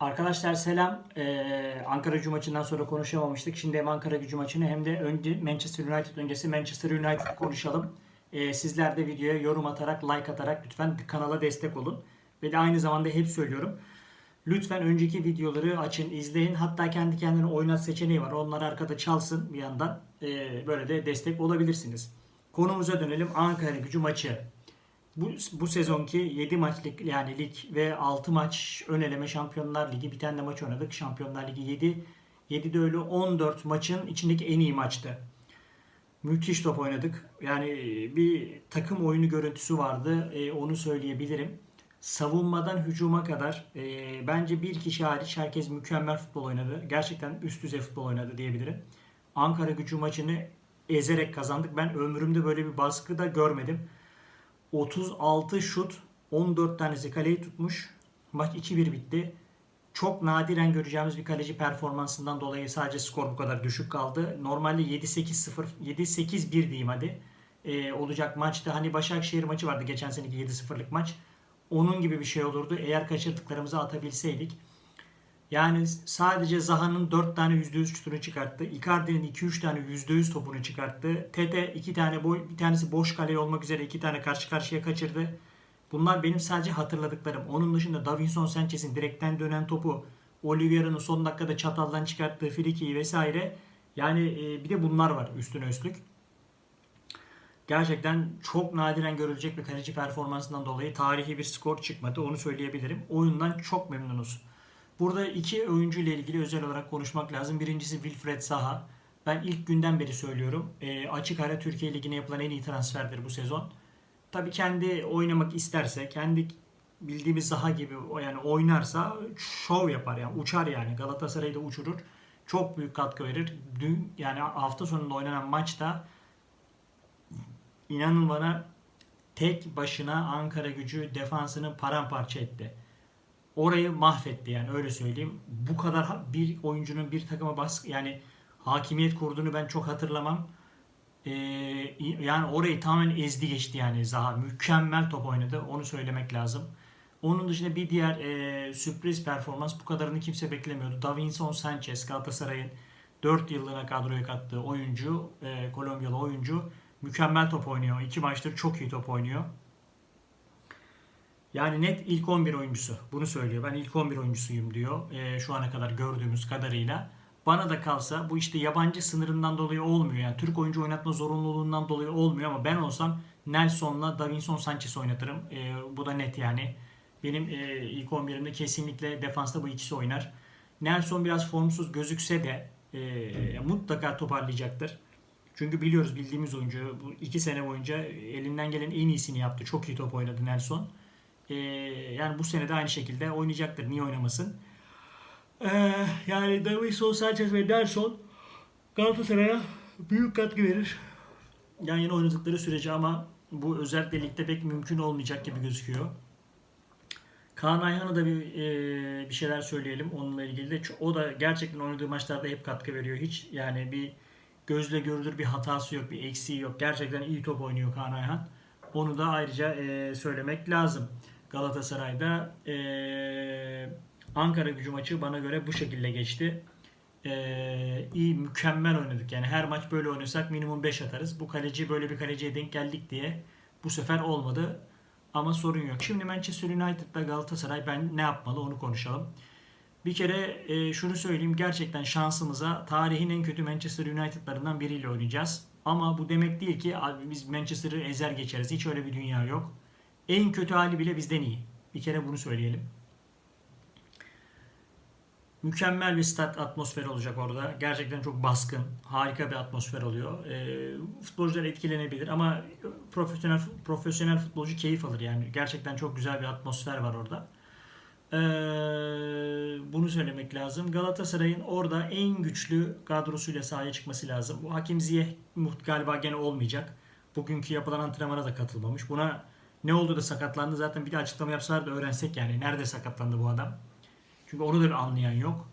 Arkadaşlar selam. Ee, Ankara gücü maçından sonra konuşamamıştık. Şimdi hem Ankara gücü maçını hem de önce Manchester United öncesi Manchester United konuşalım. Ee, sizler de videoya yorum atarak, like atarak lütfen kanala destek olun. Ve de aynı zamanda hep söylüyorum. Lütfen önceki videoları açın, izleyin. Hatta kendi kendine oynat seçeneği var. Onlar arkada çalsın bir yandan. Ee, böyle de destek olabilirsiniz. Konumuza dönelim. Ankara gücü maçı. Bu, bu sezonki 7 maçlık yani lig ve 6 maç ön eleme Şampiyonlar Ligi bir tane de maç oynadık. Şampiyonlar Ligi 7. 7 de öyle 14 maçın içindeki en iyi maçtı. Müthiş top oynadık. Yani bir takım oyunu görüntüsü vardı. E, onu söyleyebilirim. Savunmadan hücuma kadar e, bence bir kişi hariç herkes mükemmel futbol oynadı. Gerçekten üst düzey futbol oynadı diyebilirim. Ankara gücü maçını ezerek kazandık. Ben ömrümde böyle bir baskı da görmedim. 36 şut, 14 tanesi kaleyi tutmuş. Maç 2-1 bitti. Çok nadiren göreceğimiz bir kaleci performansından dolayı sadece skor bu kadar düşük kaldı. Normalde 7-8-0, 7-8-1 diyeyim hadi. Ee, olacak maçta hani Başakşehir maçı vardı geçen seneki 7-0'lık maç. Onun gibi bir şey olurdu eğer kaçırdıklarımızı atabilseydik. Yani sadece Zaha'nın 4 tane %100 şutunu çıkarttı. Icardi'nin 2-3 tane %100 topunu çıkarttı. Tete 2 tane boy, bir tanesi boş kale olmak üzere 2 tane karşı karşıya kaçırdı. Bunlar benim sadece hatırladıklarım. Onun dışında Davinson Sanchez'in direkten dönen topu, Oliveira'nın son dakikada çataldan çıkarttığı frikiyi vesaire. Yani e, bir de bunlar var üstüne üstlük. Gerçekten çok nadiren görülecek bir kaleci performansından dolayı tarihi bir skor çıkmadı. Onu söyleyebilirim. Oyundan çok memnunuz. Burada iki oyuncu ile ilgili özel olarak konuşmak lazım. Birincisi Wilfred Zaha. Ben ilk günden beri söylüyorum. E, açık ara Türkiye Ligi'ne yapılan en iyi transferdir bu sezon. Tabii kendi oynamak isterse, kendi bildiğimiz Zaha gibi yani oynarsa şov yapar yani uçar yani Galatasaray'ı da uçurur. Çok büyük katkı verir. Dün yani hafta sonunda oynanan maçta inanın bana tek başına Ankara gücü defansını paramparça etti orayı mahvetti yani öyle söyleyeyim. Bu kadar bir oyuncunun bir takıma baskı yani hakimiyet kurduğunu ben çok hatırlamam. Ee, yani orayı tamamen ezdi geçti yani Zaha. Mükemmel top oynadı. Onu söylemek lazım. Onun dışında bir diğer e, sürpriz performans bu kadarını kimse beklemiyordu. Davinson Sanchez Galatasaray'ın 4 yıllığına kadroya kattığı oyuncu, e, Kolombiyalı oyuncu mükemmel top oynuyor. İki maçtır çok iyi top oynuyor. Yani net ilk 11 oyuncusu. Bunu söylüyor. Ben ilk 11 oyuncusuyum diyor. E, şu ana kadar gördüğümüz kadarıyla. Bana da kalsa bu işte yabancı sınırından dolayı olmuyor. Yani Türk oyuncu oynatma zorunluluğundan dolayı olmuyor ama ben olsam Nelson'la Davinson Sanchez oynatırım. E, bu da net yani. Benim e, ilk 11'imde kesinlikle defansta bu ikisi oynar. Nelson biraz formsuz gözükse de e, mutlaka toparlayacaktır. Çünkü biliyoruz bildiğimiz oyuncu bu iki sene boyunca elinden gelen en iyisini yaptı. Çok iyi top oynadı Nelson. Ee, yani bu sene de aynı şekilde oynayacaktır. Niye oynamasın? Ee, yani Davinson Sanchez ve Nelson Galatasaray'a büyük katkı verir. Yan yana oynadıkları sürece ama bu özellikle ligde pek mümkün olmayacak gibi gözüküyor. Kaan Ayhan'a da bir, e, bir şeyler söyleyelim onunla ilgili de. O da gerçekten oynadığı maçlarda hep katkı veriyor. Hiç yani bir gözle görülür bir hatası yok, bir eksiği yok. Gerçekten iyi top oynuyor Kaan Ayhan. Onu da ayrıca e, söylemek lazım. Galatasaray'da e, Ankara gücü maçı bana göre bu şekilde geçti. E, iyi, mükemmel oynadık. Yani her maç böyle oynasak minimum 5 atarız. Bu kaleci böyle bir kaleciye denk geldik diye bu sefer olmadı. Ama sorun yok. Şimdi Manchester United'da Galatasaray ben ne yapmalı onu konuşalım. Bir kere e, şunu söyleyeyim gerçekten şansımıza tarihin en kötü Manchester United'larından biriyle oynayacağız. Ama bu demek değil ki abi biz Manchester'ı ezer geçeriz. Hiç öyle bir dünya yok. En kötü hali bile bizden iyi. Bir kere bunu söyleyelim. Mükemmel bir stat atmosferi olacak orada. Gerçekten çok baskın, harika bir atmosfer oluyor. E, futbolcular etkilenebilir ama profesyonel profesyonel futbolcu keyif alır yani. Gerçekten çok güzel bir atmosfer var orada. E, bunu söylemek lazım. Galatasaray'ın orada en güçlü kadrosuyla sahaya çıkması lazım. Bu Hakim Ziyeh galiba gene olmayacak. Bugünkü yapılan antrenmana da katılmamış. Buna ne oldu da sakatlandı zaten bir de açıklama yapsalar da öğrensek yani nerede sakatlandı bu adam. Çünkü onu da anlayan yok.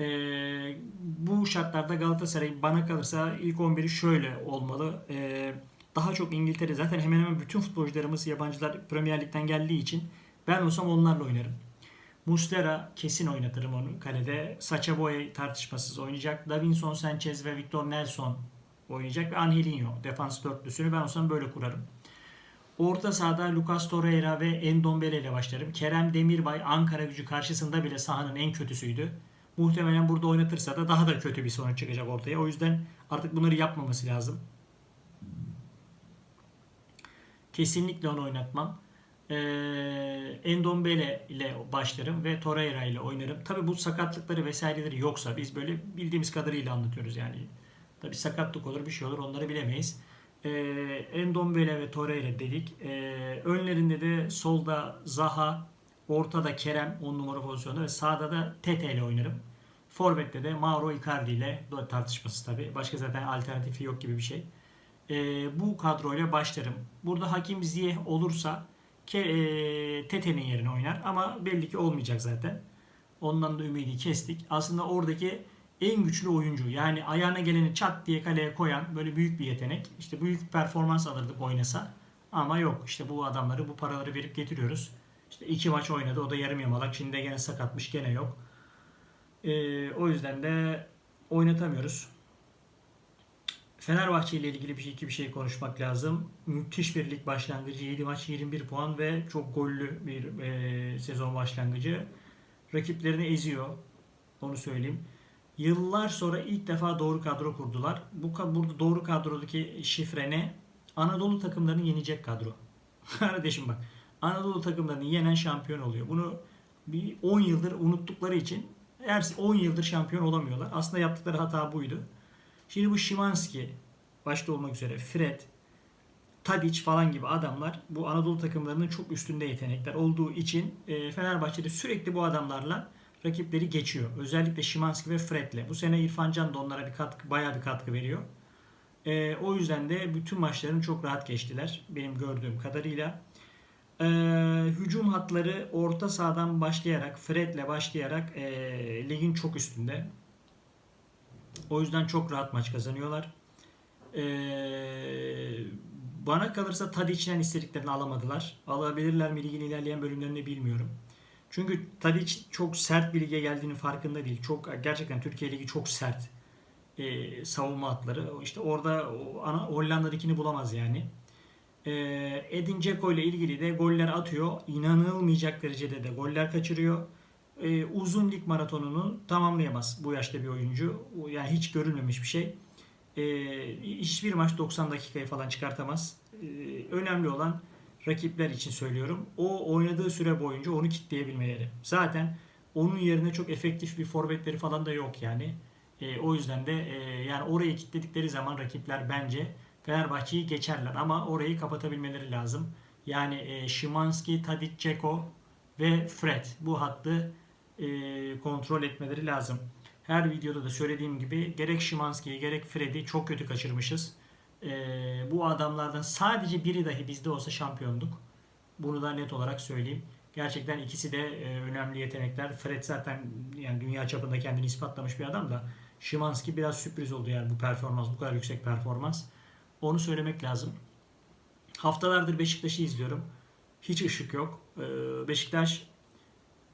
Ee, bu şartlarda Galatasaray bana kalırsa ilk 11'i şöyle olmalı. Ee, daha çok İngiltere zaten hemen hemen bütün futbolcularımız yabancılar Premier Lig'den geldiği için ben olsam onlarla oynarım. Muslera kesin oynatırım onu kalede. Saça Boya tartışmasız oynayacak. Davinson Sanchez ve Victor Nelson oynayacak ve Angelinho defans dörtlüsünü ben olsam böyle kurarım. Orta sahada Lucas Torreira ve Endombele ile başlarım. Kerem Demirbay Ankara gücü karşısında bile sahanın en kötüsüydü. Muhtemelen burada oynatırsa da daha da kötü bir sonuç çıkacak ortaya. O yüzden artık bunları yapmaması lazım. Kesinlikle onu oynatmam. Ee, Endombele ile başlarım ve Torreira ile oynarım. Tabi bu sakatlıkları vesaireleri yoksa biz böyle bildiğimiz kadarıyla anlatıyoruz yani. Tabi sakatlık olur bir şey olur onları bilemeyiz. Ee, Endombele ve Torreira dedik. Ee, önlerinde de solda Zaha, ortada Kerem 10 numara pozisyonda ve sağda da Tete ile oynarım. Forvet'te de Mauro Icardi ile tartışması tabi. Başka zaten alternatifi yok gibi bir şey. Ee, bu kadroyla başlarım. Burada Hakim Ziyeh olursa Ke, e, Tete'nin yerine oynar ama belli ki olmayacak zaten. Ondan da ümidi kestik. Aslında oradaki en güçlü oyuncu yani ayağına geleni çat diye kaleye koyan böyle büyük bir yetenek. İşte büyük performans alırdık oynasa. Ama yok işte bu adamları bu paraları verip getiriyoruz. İşte iki maç oynadı o da yarım yamalak. Şimdi de gene sakatmış gene yok. Ee, o yüzden de oynatamıyoruz. Fenerbahçe ile ilgili bir şey, iki bir şey konuşmak lazım. Müthiş bir lig başlangıcı. 7 maç 21 puan ve çok gollü bir e, sezon başlangıcı. Rakiplerini eziyor. Onu söyleyeyim. Yıllar sonra ilk defa doğru kadro kurdular. Bu burada doğru kadrodaki şifre ne? Anadolu takımlarını yenecek kadro. Kardeşim bak. Anadolu takımlarını yenen şampiyon oluyor. Bunu bir 10 yıldır unuttukları için her 10 yıldır şampiyon olamıyorlar. Aslında yaptıkları hata buydu. Şimdi bu Şimanski başta olmak üzere Fred, Tadic falan gibi adamlar bu Anadolu takımlarının çok üstünde yetenekler olduğu için e, Fenerbahçe'de sürekli bu adamlarla rakipleri geçiyor. Özellikle Şimanski ve Fred'le. Bu sene İrfan Can da onlara bir katkı, bayağı bir katkı veriyor. E, o yüzden de bütün maçlarını çok rahat geçtiler. Benim gördüğüm kadarıyla. E, hücum hatları orta sahadan başlayarak, Fred'le başlayarak e, ligin çok üstünde. O yüzden çok rahat maç kazanıyorlar. Ee, bana kalırsa Tadic'den istediklerini alamadılar. Alabilirler mi ligin ilerleyen bölümlerinde bilmiyorum. Çünkü Tadic çok sert bir lige geldiğinin farkında değil. Çok gerçekten Türkiye ligi çok sert. Ee, savunma hatları. İşte orada ana Hollanda'dakini bulamaz yani. Ee, Edin Dzeko ile ilgili de goller atıyor. İnanılmayacak derecede de goller kaçırıyor e, uzun lig maratonunu tamamlayamaz bu yaşta bir oyuncu. Yani hiç görülmemiş bir şey. E, hiçbir maç 90 dakikayı falan çıkartamaz. E, önemli olan rakipler için söylüyorum. O oynadığı süre boyunca onu kitleyebilmeleri. Zaten onun yerine çok efektif bir forvetleri falan da yok yani. E, o yüzden de e, yani orayı kitledikleri zaman rakipler bence Fenerbahçe'yi geçerler ama orayı kapatabilmeleri lazım. Yani e, Şimanski, Tadic, Ceko ve Fred bu hattı e, kontrol etmeleri lazım. Her videoda da söylediğim gibi gerek Şimanski'yi gerek Fred'i çok kötü kaçırmışız. E, bu adamlardan sadece biri dahi bizde olsa şampiyonduk. Bunu da net olarak söyleyeyim. Gerçekten ikisi de e, önemli yetenekler. Fred zaten yani dünya çapında kendini ispatlamış bir adam da Şimanski biraz sürpriz oldu yani bu performans, bu kadar yüksek performans. Onu söylemek lazım. Haftalardır Beşiktaş'ı izliyorum. Hiç ışık yok. Beşiktaş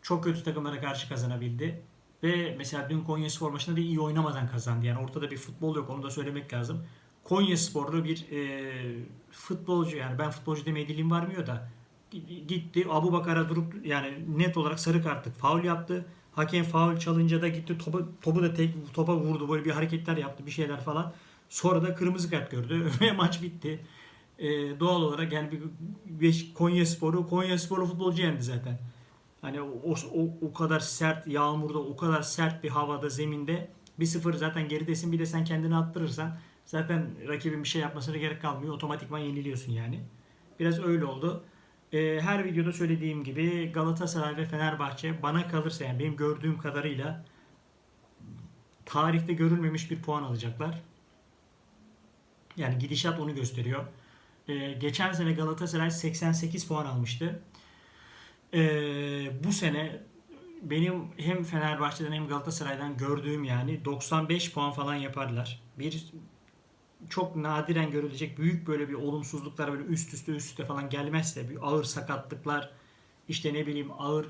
çok kötü takımlara karşı kazanabildi. Ve mesela dün Konya Spor maçında da iyi oynamadan kazandı. Yani ortada bir futbol yok onu da söylemek lazım. Konya Sporlu bir e, futbolcu yani ben futbolcu demeye dilim varmıyor da gitti Abu Bakar'a durup yani net olarak sarı kartlık faul yaptı. Hakem faul çalınca da gitti topu, topu da tek topa vurdu böyle bir hareketler yaptı bir şeyler falan. Sonra da kırmızı kart gördü ve maç bitti. E, doğal olarak yani bir, bir Konya Sporu Konya Sporlu futbolcu yendi zaten. Hani o, o, o kadar sert yağmurda, o kadar sert bir havada, zeminde bir sıfır zaten geridesin. Bir de sen kendini attırırsan zaten rakibin bir şey yapmasına gerek kalmıyor. Otomatikman yeniliyorsun yani. Biraz öyle oldu. Ee, her videoda söylediğim gibi Galatasaray ve Fenerbahçe bana kalırsa yani benim gördüğüm kadarıyla tarihte görülmemiş bir puan alacaklar. Yani gidişat onu gösteriyor. Ee, geçen sene Galatasaray 88 puan almıştı. Ee, bu sene benim hem Fenerbahçe'den hem Galatasaray'dan gördüğüm yani 95 puan falan yaparlar. Bir çok nadiren görülecek büyük böyle bir olumsuzluklar böyle üst üste üst üste falan gelmezse bir ağır sakatlıklar işte ne bileyim ağır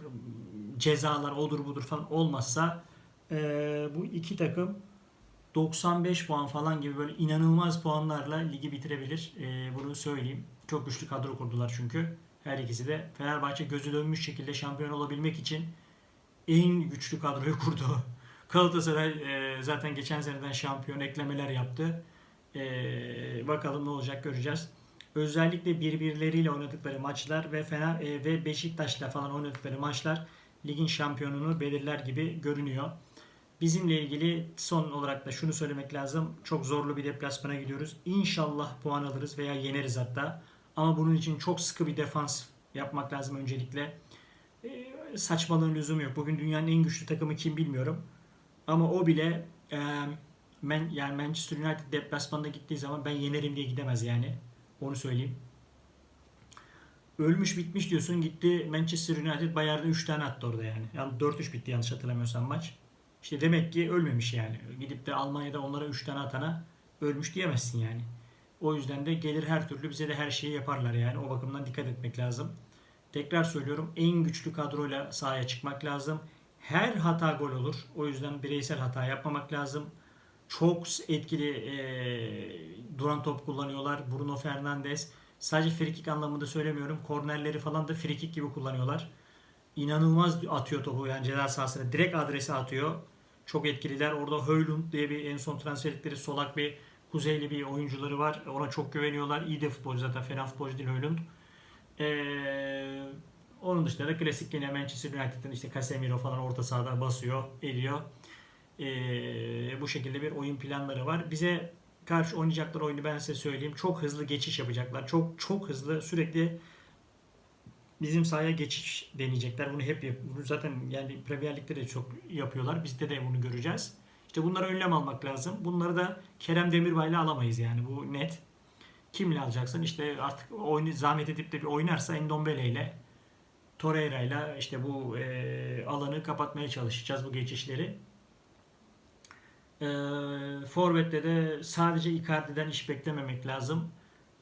cezalar odur budur falan olmazsa e, bu iki takım 95 puan falan gibi böyle inanılmaz puanlarla ligi bitirebilir. E, bunu söyleyeyim. Çok güçlü kadro kurdular çünkü. Her ikisi de Fenerbahçe gözü dönmüş şekilde şampiyon olabilmek için en güçlü kadroyu kurdu. Galatasaray e, zaten geçen seneden şampiyon eklemeler yaptı. E, bakalım ne olacak göreceğiz. Özellikle birbirleriyle oynadıkları maçlar ve Fener e, ve Beşiktaş'la falan oynadıkları maçlar ligin şampiyonunu belirler gibi görünüyor. Bizimle ilgili son olarak da şunu söylemek lazım. Çok zorlu bir deplasmana gidiyoruz. İnşallah puan alırız veya yeneriz hatta. Ama bunun için çok sıkı bir defans yapmak lazım öncelikle. E, saçmalığın lüzumu yok. Bugün dünyanın en güçlü takımı kim bilmiyorum. Ama o bile e, men, yani Manchester United deplasmanına gittiği zaman ben yenerim diye gidemez yani. Onu söyleyeyim. Ölmüş bitmiş diyorsun. Gitti Manchester United Bayern'de 3 tane attı orada yani. Yani 4-3 bitti yanlış hatırlamıyorsam maç. İşte demek ki ölmemiş yani. Gidip de Almanya'da onlara 3 tane atana ölmüş diyemezsin yani. O yüzden de gelir her türlü bize de her şeyi yaparlar yani. O bakımdan dikkat etmek lazım. Tekrar söylüyorum en güçlü kadroyla sahaya çıkmak lazım. Her hata gol olur. O yüzden bireysel hata yapmamak lazım. Çok etkili e, duran top kullanıyorlar. Bruno Fernandes. Sadece frikik anlamında söylemiyorum. Kornerleri falan da frikik gibi kullanıyorlar. İnanılmaz atıyor topu yani ceza sahasına. Direkt adrese atıyor. Çok etkililer. Orada Höylund diye bir en son transfer ettikleri solak bir kuzeyli bir oyuncuları var. Ona çok güveniyorlar. İyi de futbolcu zaten. Fena futbolcu değil Höylund. Ee, onun dışında da klasik yine Manchester United'ın işte Casemiro falan orta sahada basıyor, ediyor. Ee, bu şekilde bir oyun planları var. Bize karşı oynayacaklar oyunu ben size söyleyeyim. Çok hızlı geçiş yapacaklar. Çok çok hızlı sürekli bizim sahaya geçiş deneyecekler. Bunu hep bunu zaten yani Premier Lig'de de çok yapıyorlar. Bizde de bunu göreceğiz. İşte bunlara önlem almak lazım. Bunları da Kerem Demirbay'la alamayız yani bu net. Kimle alacaksın? İşte artık oyunu zahmet edip de bir oynarsa Endombele ile Torreira ile işte bu e, alanı kapatmaya çalışacağız bu geçişleri. E, Forvet'te de sadece Icardi'den iş beklememek lazım.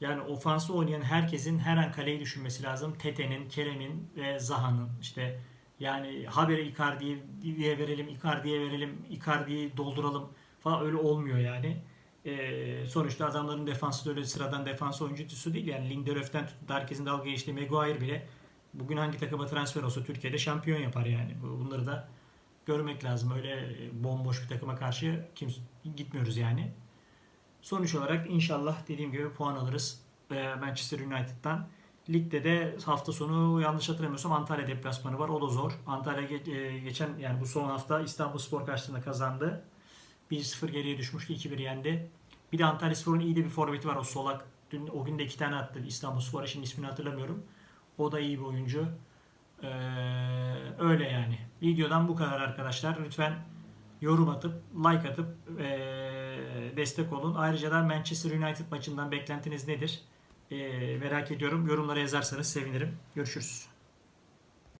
Yani ofansı oynayan herkesin her an kaleyi düşünmesi lazım. Tete'nin, Kerem'in ve Zaha'nın işte yani habere Icardi'ye verelim, Icardi'ye verelim, Icardi'yi dolduralım falan öyle olmuyor yani. Ee, sonuçta adamların defansı da öyle sıradan defans oyuncusu değil. Yani Lindelöf'ten da herkesin dalga geçtiği Maguire bile bugün hangi takıma transfer olsa Türkiye'de şampiyon yapar yani. Bu- Bunları da görmek lazım. Öyle bomboş bir takıma karşı kimse gitmiyoruz yani. Sonuç olarak inşallah dediğim gibi puan alırız e, Manchester United'dan. Ligde de hafta sonu yanlış hatırlamıyorsam Antalya deplasmanı var. O da zor. Antalya e, geçen yani bu son hafta İstanbulspor karşısında kazandı. 1-0 geriye düşmüştü. 2-1 yendi. Bir de Antalyaspor'un iyi de bir forveti var o solak. Dün o gün de iki tane attı İstanbulspor'a. Şimdi ismini hatırlamıyorum. O da iyi bir oyuncu. Ee, öyle yani. Videodan bu kadar arkadaşlar. Lütfen yorum atıp like atıp ee, destek olun. Ayrıca da Manchester United maçından beklentiniz nedir? Ee, merak ediyorum. Yorumlara yazarsanız sevinirim. Görüşürüz.